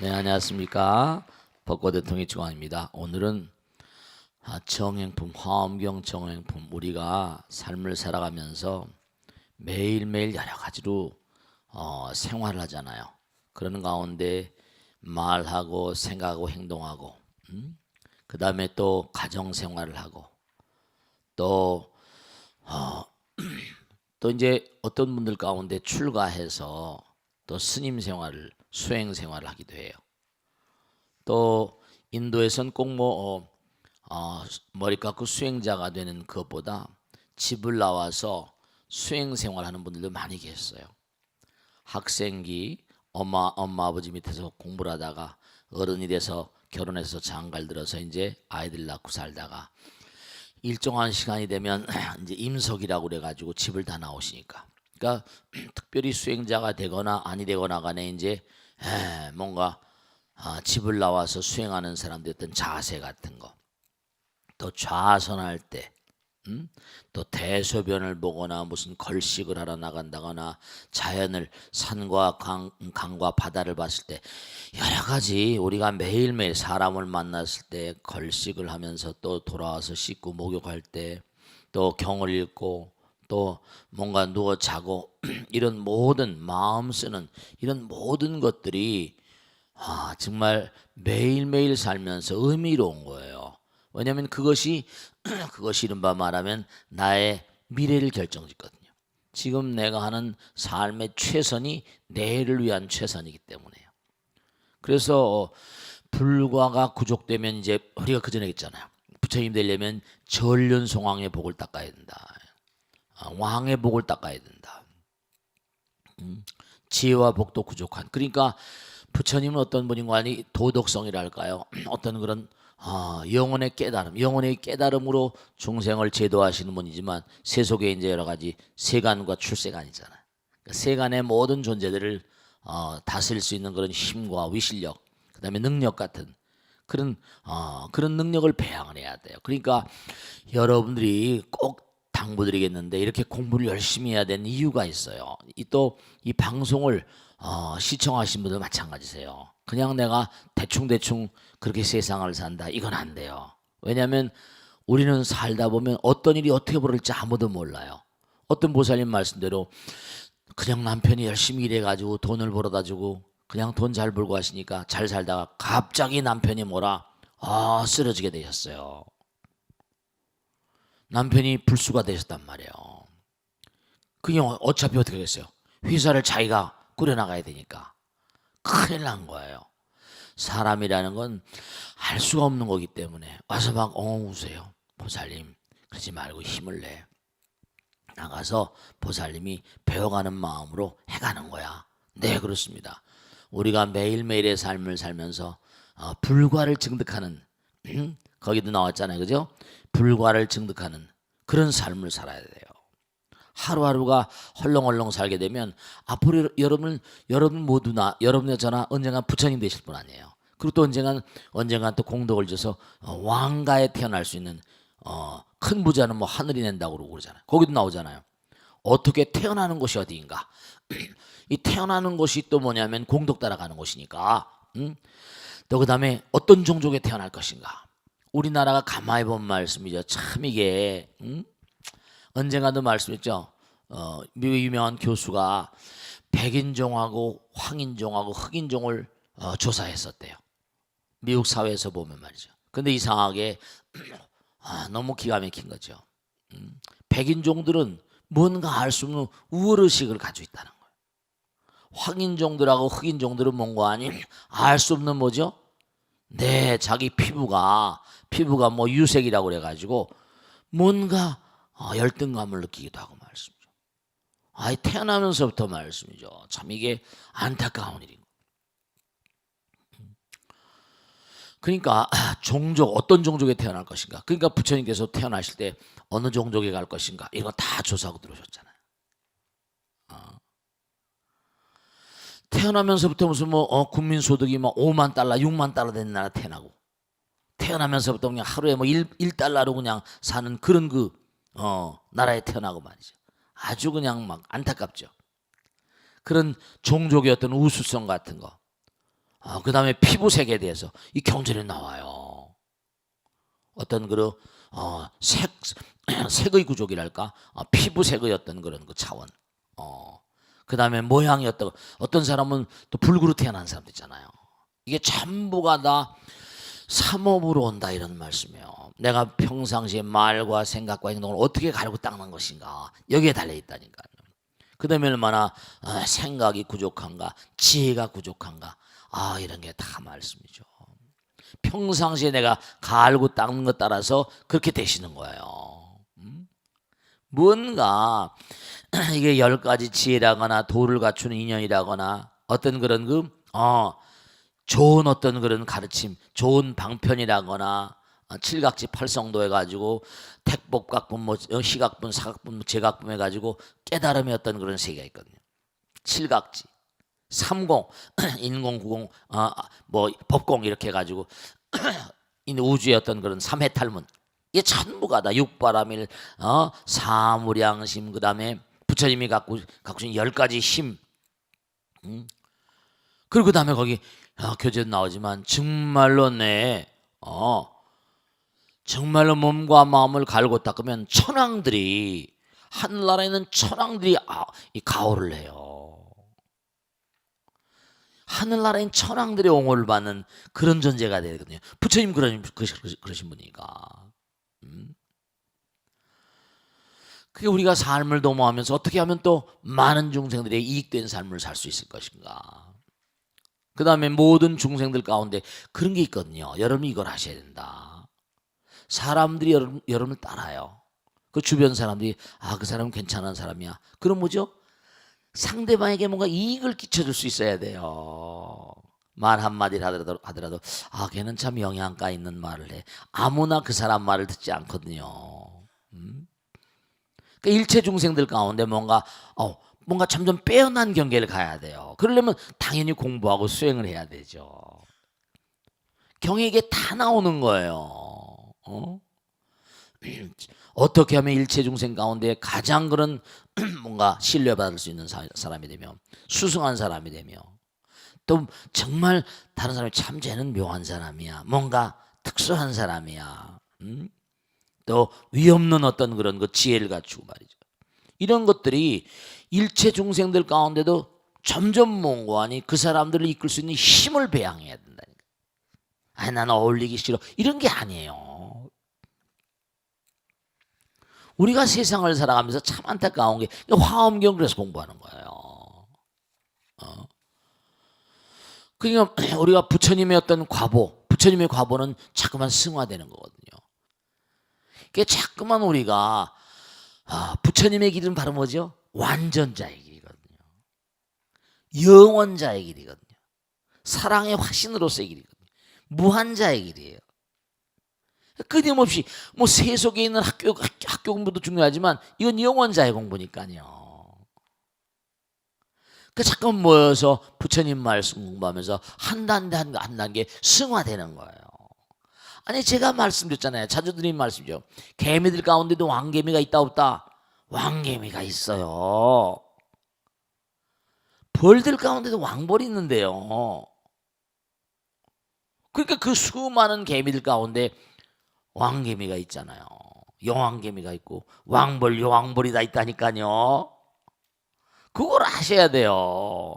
네, 안녕하십니까. 벚꽃 대통령 주관입니다. 오늘은 아, 정행품, 화엄경 정행품, 우리가 삶을 살아가면서 매일매일 여러 가지로 어, 생활을 하잖아요. 그러는 가운데 말하고 생각하고 행동하고, 음? 그 다음에 또 가정 생활을 하고, 또, 어, 또 이제 어떤 분들 가운데 출가해서 또 스님 생활을, 수행 생활을 하기도 해요. 또 인도에선 꼭뭐 어, 어, 머리 깎고 수행자가 되는 것보다 집을 나와서 수행 생활하는 분들도 많이 계셨어요. 학생기 엄마 엄마 아버지 밑에서 공부를 하다가 어른이 돼서 결혼해서 장가를 들어서 이제 아이들 낳고 살다가 일정한 시간이 되면 이제 임석이라고 그래 가지고 집을 다 나오시니까 그러니까 특별히 수행자가 되거나 아니 되거나 간에 이제 에, 뭔가 아, 집을 나와서 수행하는 사람들 어떤 자세 같은 거, 또 좌선할 때, 음? 또 대소변을 보거나 무슨 걸식을 하러 나간다거나 자연을 산과 강, 강과 바다를 봤을 때 여러 가지 우리가 매일매일 사람을 만났을 때 걸식을 하면서 또 돌아와서 씻고 목욕할 때 또 경을 읽고 또 뭔가 누워 자고 이런 모든 마음 쓰는 이런 모든 것들이 아, 정말 매일매일 살면서 의미로운 거예요. 왜냐하면 그것이 그것이 이른바 말하면 나의 미래를 결정짓거든요. 지금 내가 하는 삶의 최선이 내일을 위한 최선이기 때문에요. 그래서 불과가 구족되면 이제 우리가 그 전에 했잖아요. 부처님 되려면 전륜송왕의 복을 닦아야 된다. 아, 왕의 복을 닦아야 된다. 음, 지혜와 복도 부족한. 그러니까 부처님은 어떤 분인가 하니 도덕성이랄까요? 어떤 그런 아, 영혼의 깨달음, 영혼의 깨달음으로 중생을 제도하시는 분이지만 세속에 이제 여러 가지 세간과 출세간이잖아요. 그러니까 세간의 모든 존재들을 어, 다스릴 수 있는 그런 힘과 위실력, 그다음에 능력 같은 그런 어, 그런 능력을 배양을 해야 돼요. 그러니까 여러분들이 꼭 당부드리겠는데 이렇게 공부를 열심히 해야 되는 이유가 있어요. 또 이 방송을 어, 시청하신 분들 마찬가지세요. 그냥 내가 대충 대충 그렇게 세상을 산다 이건 안 돼요. 왜냐하면 우리는 살다 보면 어떤 일이 어떻게 벌어질지 아무도 몰라요. 어떤 보살님 말씀대로 그냥 남편이 열심히 일해가지고 돈을 벌어다 주고 그냥 돈 잘 벌고 하시니까 잘 살다가 갑자기 남편이 뭐라 아 쓰러지게 되셨어요. 남편이 불수가 되셨단 말이에요. 그게 어차피 어떻게 됐어요? 회사를 자기가 꾸려나가야 되니까 큰일 난 거예요. 사람이라는 건 알 수가 없는 거기 때문에 와서 막 엉엉 우세요. 보살님 그러지 말고 힘을 내. 나가서 보살님이 배워가는 마음으로 해가는 거야. 네 그렇습니다. 우리가 매일매일의 삶을 살면서 어, 불과를 증득하는 음? 거기도 나왔잖아요. 그죠? 불과를 증득하는 그런 삶을 살아야 돼요. 하루하루가 헐렁헐렁 살게 되면 앞으로 여러분 여러분 모두 나 여러분의 저나 언젠가 부처님 되실 분 아니에요. 그리고 또 언젠간 언젠간 또 공덕을 줘서 어, 왕가에 태어날 수 있는 어, 큰 부자는 뭐 하늘이 낸다고 그러고 그러잖아요. 거기도 나오잖아요. 어떻게 태어나는 곳이 어디인가? 이 태어나는 곳이 또 뭐냐면 공덕 따라가는 곳이니까. 음? 또 그다음에 어떤 종족에 태어날 것인가? 우리나라가 가만히 본 말씀이죠. 참 이게 음? 언젠가도 말씀했죠. 어, 미국 유명한 교수가 백인종하고 황인종하고 흑인종을 어, 조사했었대요. 미국 사회에서 보면 말이죠. 근데 이상하게 아, 너무 기가 막힌 거죠. 음, 백인종들은 뭔가 알 수 없는 우월의식을 가지고 있다는 거예요. 황인종들하고 흑인종들은 뭔가 아닌 알 수 없는 뭐죠? 네, 자기 피부가 피부가 뭐 유색이라고 그래가지고 뭔가 어, 열등감을 느끼기도 하고 말씀이죠. 아예 태어나면서부터 말씀이죠. 참 이게 안타까운 일인 그러니까 종족 어떤 종족에 태어날 것인가. 그러니까 부처님께서 태어나실 때 어느 종족에 갈 것인가 이거 다 조사하고 들어오셨잖아요. 어. 태어나면서부터 무슨 뭐 어, 국민 소득이 뭐 5만 달러, 6만 달러 되는 나라 태어나고 태어나면서부터 그냥 하루에 뭐 1, 1달러로 그냥 사는 그런 그 어, 나라에 태어나고 말이죠. 아주 그냥 막 안타깝죠. 그런 종족의 어떤 우수성 같은 거. 아, 그 다음에 피부색에 대해서 이 경전에 나와요. 어떤 그런 어, 색 색의 구족이랄까 어, 피부색의 어떤 그런 그 차원. 어, 그 다음에 모양이 어떤 어떤 사람은 또 불구로 태어난 사람도 있잖아요. 이게 전부가 다 삼업으로 온다 이런 말씀이에요. 내가 평상시에 말과 생각과 행동을 어떻게 가르고 닦는 것인가 여기에 달려 있다니까요. 그 다음에 얼마나 어, 생각이 부족한가, 지혜가 부족한가, 아 이런 게 다 말씀이죠. 평상시에 내가 갈고 닦는 것 따라서 그렇게 되시는 거예요. 음? 뭔가 이게 열 가지 지혜라거나 도를 갖추는 인연이라거나 어떤 그런 그 어, 좋은 어떤 그런 가르침, 좋은 방편이라거나 어, 칠각지 팔성도 해가지고 택법각분, 뭐 어, 시각분, 사각분, 뭐 제각분 해가지고 깨달음의 어떤 그런 세계가 있거든요. 칠각지, 삼공, 인공, 구공, 어, 뭐 법공 이렇게 해가지고 이 우주의 어떤 그런 삼해탈문 이게 전부가 다 육바라밀, 어, 사무량심 그 다음에 부처님이 갖고 갖고 있는 열 가지 힘. 음? 그리고 그 다음에 거기 아, 교재도 나오지만 정말로 내 어, 정말로 몸과 마음을 갈고 닦으면 천왕들이 하늘나라에 있는 천왕들이 아, 이 가호를 해요. 하늘나라인 천왕들의 옹호를 받는 그런 존재가 되거든요. 부처님 그러신 그러신 분이니까. 음. 그게 우리가 삶을 도모하면서 어떻게 하면 또 많은 중생들의 이익된 삶을 살 수 있을 것인가. 그 다음에 모든 중생들 가운데 그런 게 있거든요. 여러분이 이걸 하셔야 된다. 사람들이 여러분, 여러분을 따라요. 그 주변 사람들이 아 그 사람은 괜찮은 사람이야. 그럼 뭐죠? 상대방에게 뭔가 이익을 끼쳐줄 수 있어야 돼요. 말 한마디를 하더라도, 하더라도 아 걔는 참 영양가 있는 말을 해. 아무나 그 사람 말을 듣지 않거든요. 음? 그러니까 일체 중생들 가운데 뭔가 어, 뭔가 점점 빼어난 경계를 가야 돼요. 그러려면 당연히 공부하고 수행을 해야 되죠. 경에게 다 나오는 거예요. 어? 어떻게 하면 일체 중생 가운데 가장 그런 뭔가 신뢰받을 수 있는 사, 사람이 되며 수승한 사람이 되며 또 정말 다른 사람이 참 쟤는 묘한 사람이야. 뭔가 특수한 사람이야. 음? 또 위없는 어떤 그런 그 지혜를 갖추고 말이죠. 이런 것들이 일체 중생들 가운데도 점점 몽고하니 그 사람들을 이끌 수 있는 힘을 배양해야 된다니까. 아, 난 어울리기 싫어. 이런 게 아니에요. 우리가 세상을 살아가면서 참 안타까운 게 화엄경 그래서 공부하는 거예요. 어. 그러니까 우리가 부처님의 어떤 과보, 부처님의 과보는 자꾸만 승화되는 거거든요. 그게 자꾸만 우리가 아, 부처님의 길은 바로 뭐죠? 완전자의 길이거든요. 영원자의 길이거든요. 사랑의 화신으로서의 길이거든요. 무한자의 길이에요. 끊임없이 뭐 세속에 있는 학교 학교 공부도 중요하지만 이건 영원자의 공부니까요. 그 잠깐 모여서 부처님 말씀 공부하면서 한 단계 한 단계 승화되는 거예요. 아니 제가 말씀드렸잖아요. 자주 드린 말씀이죠. 개미들 가운데도 왕개미가 있다 없다? 왕개미가 있어요. 벌들 가운데도 왕벌이 있는데요. 그러니까 그 수많은 개미들 가운데 왕개미가 있잖아요. 여왕개미가 있고 왕벌 여왕벌이 다 있다니까요. 그걸 아셔야 돼요.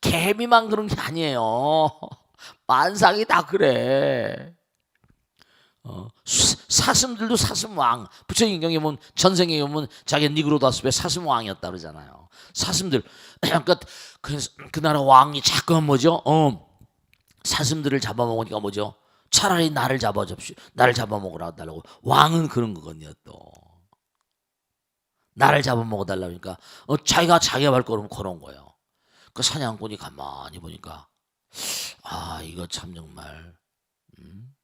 개미만 그런 게 아니에요. 만상이 다 그래. 어, 사슴들도 사슴 왕. 부처님 경에 보면 전생에 보면 자기 니그로다스의 사슴 왕이었다 그러잖아요. 사슴들 그러니까 그, 그 나라 왕이 자꾸 뭐죠? 어, 사슴들을 잡아먹으니까 뭐죠? 차라리 나를 잡아줍시, 나를 잡아먹으라 달라고 왕은 그런 거거든요 또 나를 잡아먹어 달라니까 어, 자기가 자기가 발걸음 걸어온 거예요. 그 사냥꾼이 가만히 보니까 아 이거 참 정말 음?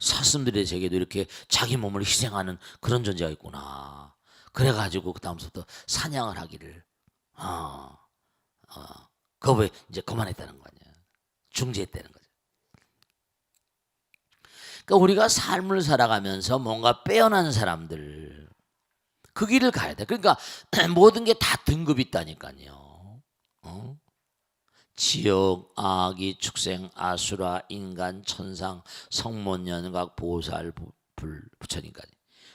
사슴들의 세계도 이렇게 자기 몸을 희생하는 그런 존재가 있구나. 그래가지고 그 다음부터 사냥을 하기를 아, 아, 그거 이제 그만했다는 거 아니야. 중지했다는 거죠. 그러니까 우리가 삶을 살아가면서 뭔가 빼어난 사람들 그 길을 가야 돼. 그러니까 모든 게 다 등급이 있다니까요. 어? 지역, 아기, 축생, 아수라, 인간, 천상, 성문, 연각, 보살, 부- 불, 부처님까지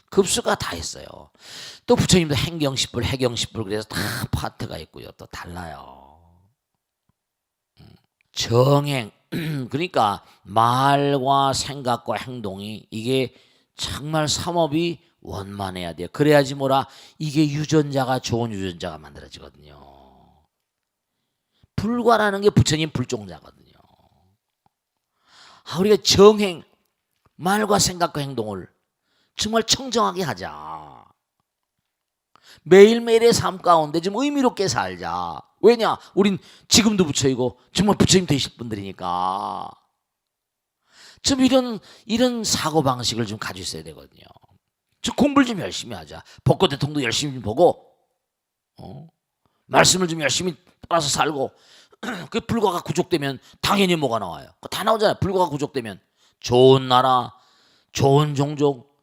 급수가 다 있어요. 또 부처님도 행경십불, 해경십불 그래서 다 파트가 있고요. 또 달라요. 음, 정행 그러니까 말과 생각과 행동이 이게 정말 삼업이 원만해야 돼요. 그래야지 뭐라 이게 유전자가 좋은 유전자가 만들어지거든요. 불과라는 게 부처님 불종자거든요. 아, 우리가 정행 말과 생각과 행동을 정말 청정하게 하자. 매일매일의 삶 가운데 좀 의미롭게 살자. 왜냐? 우린 지금도 부처이고 정말 부처님 되실 분들이니까. 좀 이런 이런 사고 방식을 좀 가지고 있어야 되거든요. 좀 공부를 좀 열심히 하자. 벚꽃 대통도 열심히 좀 보고, 어? 말씀을 좀 열심히 따라서 살고, 그 불과가 구족되면 당연히 뭐가 나와요. 다 나오잖아요. 불과가 구족되면 좋은 나라, 좋은 종족,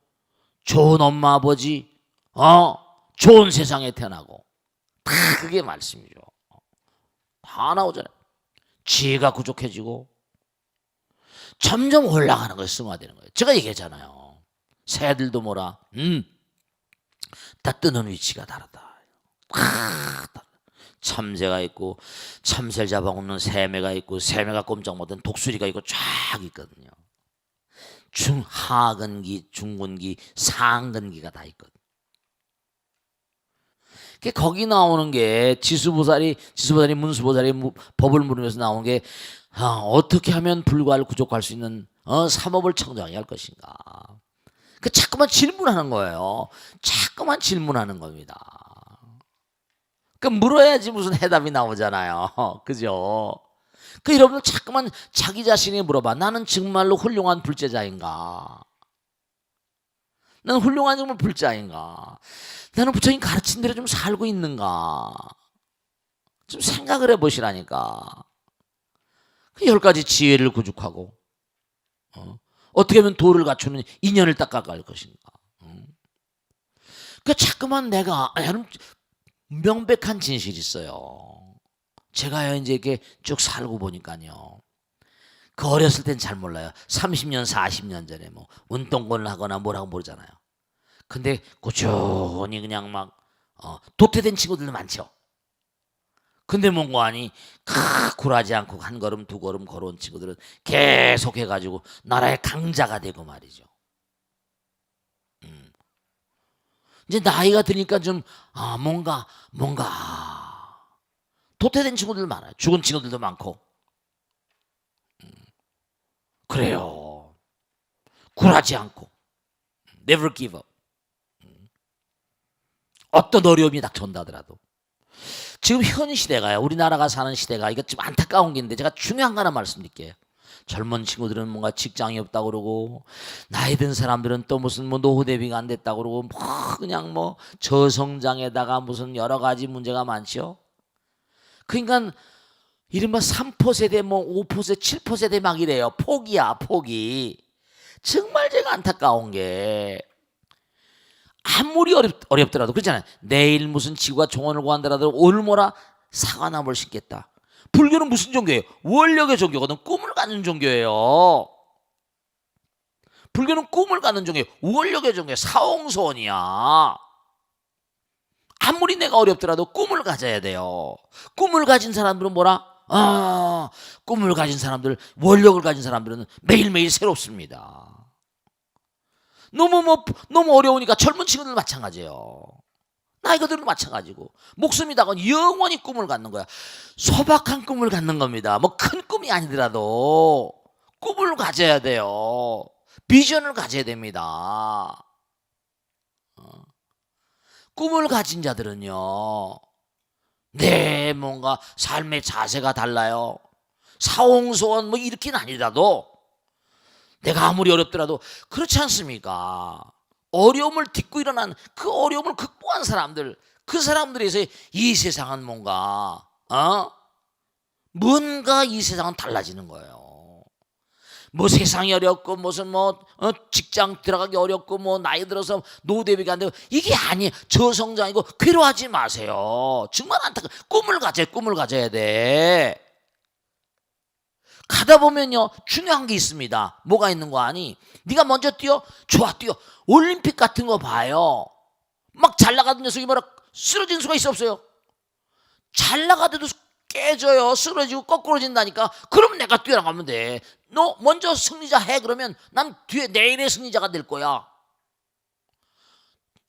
좋은 엄마 아버지, 어, 좋은 세상에 태어나고 다 그게 말씀이죠. 다 나오잖아요. 지혜가 부족해지고 점점 올라가는 거예요. 승화되는 거예요. 제가 얘기했잖아요. 새들도 뭐라, 음, 다 뜨는 위치가 다르다. 아. 참새가 있고 참새를 잡아먹는 새매가 있고 새매가 꼼짝 못한 독수리가 있고 쫙 있거든요. 중 하근기, 중근기, 상근기가 다 있거든. 그 거기 나오는 게 지수보살이 지수보살이 문수보살이 무- 법을 물으면서 나오는 게 아, 어떻게 하면 불과를 구족할 수 있는 어, 삼업을 청정하게 할 것인가. 그 자꾸만 질문하는 거예요. 자꾸만 질문하는 겁니다. 그 물어야지 무슨 해답이 나오잖아요. 그죠? 그 여러분들 자꾸만 자기 자신이 물어봐. 나는 정말로 훌륭한 불제자인가? 나는 훌륭한 정말 불자인가? 나는 부처님 가르친 대로 좀 살고 있는가? 좀 생각을 해보시라니까. 그 열 가지 지혜를 구축하고 어? 어떻게 하면 도를 갖추는 인연을 닦아갈 것인가? 어? 그 자꾸만 내가 아, 명백한 진실이 있어요. 제가 이제 이렇게 쭉 살고 보니까요. 그 어렸을 땐 잘 몰라요. 30년, 40년 전에 뭐 운동권을 하거나 뭐라고 모르잖아요. 근데 꾸준히 그냥 막 어, 도태된 친구들도 많죠. 근데 뭔가 아니 크 굴하지 않고 한 걸음 두 걸음 걸어온 친구들은 계속 해가지고 나라의 강자가 되고 말이죠. 음. 이제 나이가 드니까 좀 아, 뭔가 뭔가 도태된 친구들 많아요. 죽은 친구들도 많고. 음. 그래요. 굴하지 않고 never give up. 음. 어떤 어려움이 닥쳐온다더라도 지금 현 시대가요. 우리나라가 사는 시대가 이거 좀 안타까운 게 있는데 제가 중요한 거 하나 말씀드릴게요. 젊은 친구들은 뭔가 직장이 없다고 그러고 나이 든 사람들은 또 무슨 뭐 노후 대비가 안 됐다고 그러고 뭐 그냥 뭐 저성장에다가 무슨 여러 가지 문제가 많죠. 그러니까 이른바 3포 세대 뭐 5포 세대 7포 세대 막 이래요. 포기야 포기. 정말 제가 안타까운 게 아무리 어렵, 어렵더라도 그렇잖아요. 내일 무슨 지구가 종언을 구한다라도 오늘 뭐라 사과나무를 심겠다. 불교는 무슨 종교예요? 원력의 종교거든. 꿈을 갖는 종교예요. 불교는 꿈을 갖는 종교예요. 원력의 종교예요. 사홍소원이야. 아무리 내가 어렵더라도 꿈을 가져야 돼요. 꿈을 가진 사람들은 뭐라? 아, 꿈을 가진 사람들, 원력을 가진 사람들은 매일매일 새롭습니다. 너무 뭐 너무 어려우니까 젊은 친구들 마찬가지예요. 나이가 들도 마찬가지고 목숨이 다건 영원히 꿈을 갖는 거야. 소박한 꿈을 갖는 겁니다. 뭐 큰 꿈이 아니더라도 꿈을 가져야 돼요. 비전을 가져야 됩니다. 어. 꿈을 가진 자들은요. 네, 뭔가 삶의 자세가 달라요. 사홍소원 뭐 이렇게는 아니라도 내가 아무리 어렵더라도 그렇지 않습니까? 어려움을 딛고 일어난 그 어려움을 극복한 사람들, 그 사람들에서 이 세상은 뭔가, 어? 뭔가 이 세상은 달라지는 거예요. 뭐 세상이 어렵고 무슨 뭐 어, 직장 들어가기 어렵고 뭐 나이 들어서 노대비가 안 되고 이게 아니에요. 저성장이고 괴로워하지 마세요. 정말 안타까 꿈을 가져야 꿈을 가져야 돼. 가다 보면요 중요한 게 있습니다. 뭐가 있는 거 아니? 네가 먼저 뛰어 좋아 뛰어 올림픽 같은 거 봐요. 막 잘 나가던 녀석이 뭐라 쓰러진 수가 있어 없어요? 잘 나가도 깨져요. 쓰러지고 거꾸로 진다니까. 그럼 내가 뛰어나가면 돼. 너 먼저 승리자 해 그러면 난 뒤에 내일의 승리자가 될 거야.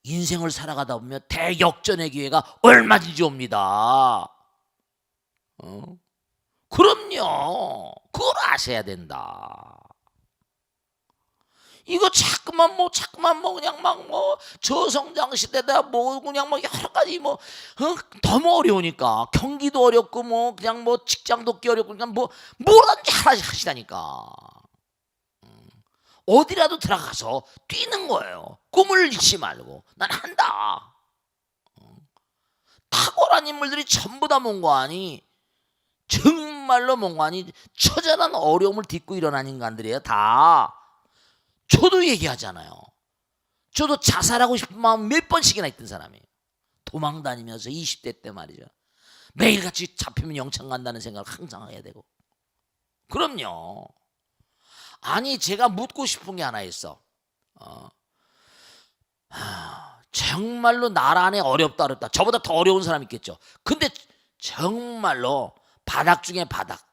인생을 살아가다 보면 대역전의 기회가 얼마든지 옵니다. 어? 그럼요. 그걸 아셔야 된다. 이거 자꾸만 뭐 자꾸만 뭐 그냥 막 뭐 저성장 시대다 뭐 그냥 뭐 여러 가지 뭐 어? 너무 어려우니까 경기도 어렵고 뭐 그냥 뭐 직장도 얻기 어렵고 그냥 뭐 뭐라든지 하나 하시다니까 음. 어디라도 들어가서 뛰는 거예요 꿈을 잃지 말고 난 한다 어. 탁월한 인물들이 전부 다 뭔가 아니 정말로 아니 처절한 어려움을 딛고 일어난 인간들이에요 다 저도 얘기하잖아요. 저도 자살하고 싶은 마음 몇 번씩이나 있던 사람이에요. 도망 다니면서 20대 때 말이죠. 매일같이 잡히면 영창 간다는 생각을 항상 해야 되고. 그럼요. 아니 제가 묻고 싶은 게 하나 있어. 어. 하, 정말로 나라 안에 어렵다 어렵다. 저보다 더 어려운 사람 있겠죠. 근데 정말로 바닥 중에 바닥.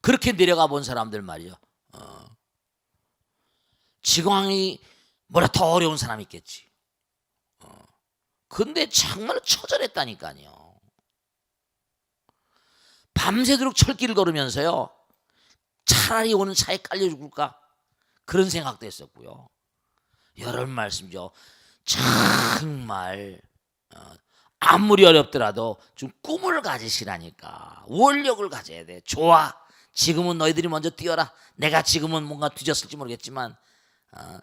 그렇게 내려가 본 사람들 말이요. 지광이 뭐라 더 어려운 사람이 있겠지. 어. 근데 정말 처절했다니까요. 밤새도록 철길을 걸으면서요. 차라리 오는 차에 깔려 죽을까? 그런 생각도 했었고요. 여러분 말씀죠. 정말 어, 아무리 어렵더라도 좀 꿈을 가지시라니까. 원력을 가져야 돼. 좋아. 지금은 너희들이 먼저 뛰어라. 내가 지금은 뭔가 뒤졌을지 모르겠지만 어,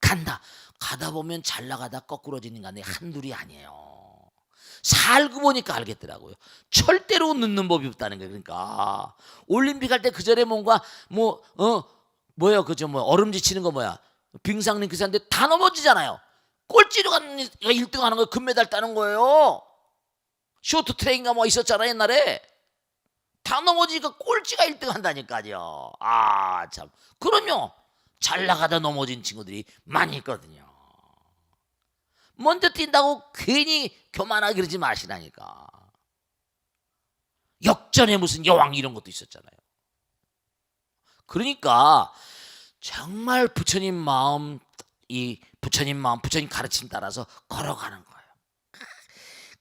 간다. 가다 보면 잘 나가다 거꾸로지는 인간이 한둘이 아니에요. 살고 보니까 알겠더라고요. 절대로 늦는 법이 없다는 거예요. 그러니까 올림픽 할 때 그 전에 뭔가 뭐 어 뭐야 그저 뭐 얼음지 치는 거 뭐야 빙상링 그 사람들 다 넘어지잖아요. 꼴찌로 가는 1등 하는 거 금메달 따는 거예요. 쇼트 트레인가 뭐 있었잖아 옛날에. 다 넘어지니까 꼴찌가 1등 한다니까요. 아 참. 그럼요. 잘 나가다 넘어진 친구들이 많이 있거든요. 먼저 뛴다고 괜히 교만하게 그러지 마시라니까. 역전에 무슨 여왕 이런 것도 있었잖아요. 그러니까 정말 부처님 마음 이 부처님 마음 부처님 가르침 따라서 걸어가는 거예요.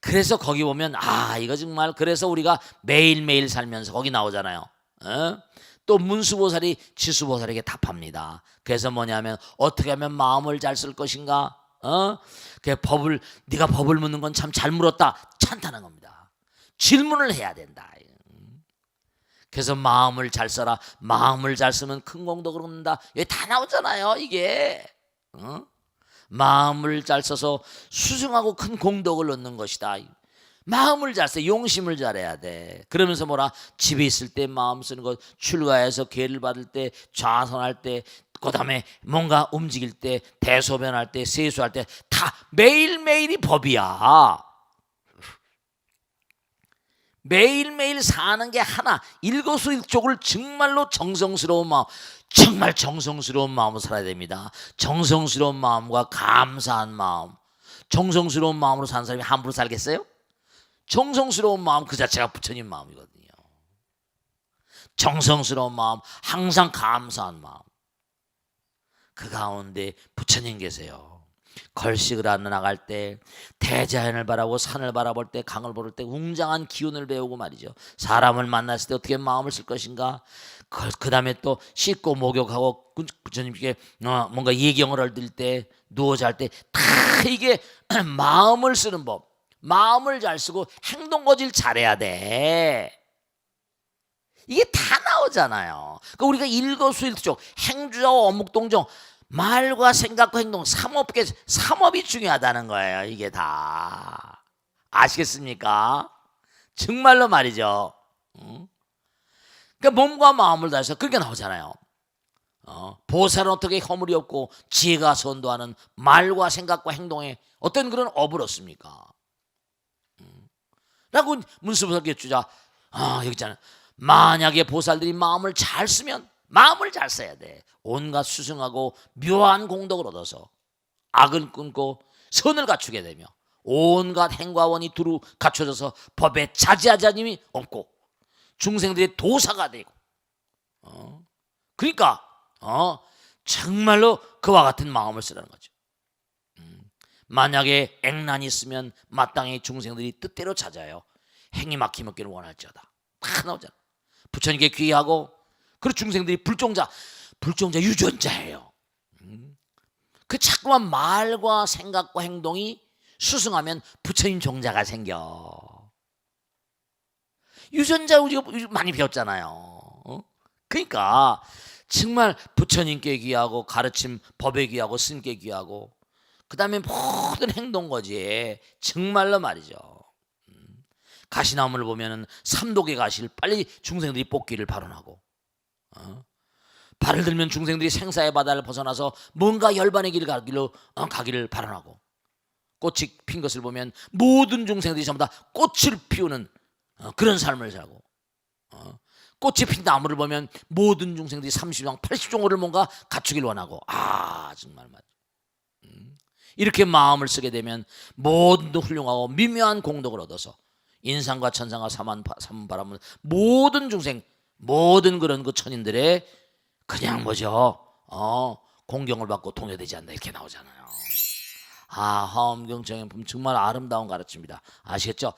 그래서 거기 보면 아 이거 정말 그래서 우리가 매일매일 살면서 거기 나오잖아요. 어? 또 문수보살이 지수보살에게 답합니다. 그래서 뭐냐면 어떻게 하면 마음을 잘 쓸 것인가? 어? 그 법을 네가 법을 묻는 건 참 잘 물었다. 찬탄한 겁니다. 질문을 해야 된다. 그래서 마음을 잘 써라. 마음을 잘 쓰면 큰 공덕을 얻는다. 여기 다 나오잖아요. 이게 어? 마음을 잘 써서 수승하고 큰 공덕을 얻는 것이다. 마음을 잘 써, 용심을 잘해야 돼. 그러면서 뭐라 집에 있을 때 마음 쓰는 것, 출가해서 계를 받을 때, 좌선할 때, 그다음에 뭔가 움직일 때, 대소변할 때, 세수할 때 다 매일 매일이 법이야. 매일매일 사는 게 하나 일거수일족을 정말로 정성스러운 마음 정말 정성스러운 마음으로 살아야 됩니다 정성스러운 마음과 감사한 마음 정성스러운 마음으로 사는 사람이 함부로 살겠어요? 정성스러운 마음 그 자체가 부처님 마음이거든요. 정성스러운 마음, 항상 감사한 마음. 그 가운데 부처님 계세요. 걸식을 하러 나갈 때 대자연을 바라보고 산을 바라볼 때 강을 볼때 웅장한 기운을 배우고 말이죠. 사람을 만났을 때 어떻게 마음을 쓸 것인가. 그, 그 다음에 또 씻고 목욕하고 부처님께 어, 뭔가 예경을 얻을 때 누워 잘 때 다 이게 마음을 쓰는 법. 마음을 잘 쓰고 행동 거질 잘해야 돼. 이게 다 나오잖아요. 그러니까 우리가 일거수일투족, 행주와 어묵동정, 말과 생각과 행동, 삼업계, 삼업이 중요하다는 거예요. 이게 다 아시겠습니까? 정말로 말이죠. 응? 그러니까 몸과 마음을 다해서 그렇게 나오잖아요. 어, 보살은 어떻게 허물이 없고 지혜가 선도하는 말과 생각과 행동에 어떤 그런 업을 얻습니까? 음. 라고 문수부석의 주자 아 여기 있잖아요. 만약에 보살들이 마음을 잘 쓰면 마음을 잘 써야 돼. 온갖 수승하고 묘한 공덕을 얻어서 악을 끊고 선을 갖추게 되며 온갖 행과 원이 두루 갖춰져서 법에 않음이 없고 중생들의 도사가 되고 어? 그러니까 어? 정말로 그와 같은 마음을 쓰라는 거죠. 음. 만약에 액난이 있으면 마땅히 중생들이 뜻대로 찾아요. 행이 막히먹기를 원할지어다. 다 나오잖아. 부처님께 귀하고 그리고 중생들이 불종자, 불종자 유전자예요. 음. 그 자꾸만 말과 생각과 행동이 수승하면 부처님 종자가 생겨. 유전자 우리가 많이 배웠잖아요. 어? 그러니까 정말 부처님께 귀하고 가르침 법에 귀하고 스님께 귀하고 그 다음에 모든 행동 거지 정말로 말이죠. 음. 가시나무를 보면은 삼독의 가시를 빨리 중생들이 뽑기를 발언하고 어? 발을 들면 중생들이 생사의 바다를 벗어나서 뭔가 열반의 길을 가기로 어, 가기를 발언하고 꽃이 핀 것을 보면 모든 중생들이 전부 다 꽃을 피우는 어, 그런 삶을 살고 어, 꽃이 핀 나무를 보면 모든 중생들이 30종, 80종을 뭔가 갖추길 원하고 아 정말 맞 음. 이렇게 마음을 쓰게 되면 모든 훌륭하고 미묘한 공덕을 얻어서 인상과 천상과 사만 삼바람은 모든 중생 모든 그런 그 천인들의 그냥 뭐죠 어 공경을 받고 동요되지 않나 이렇게 나오잖아요. 아 화엄경 정행품 정말 아름다운 가르침입니다. 아시겠죠?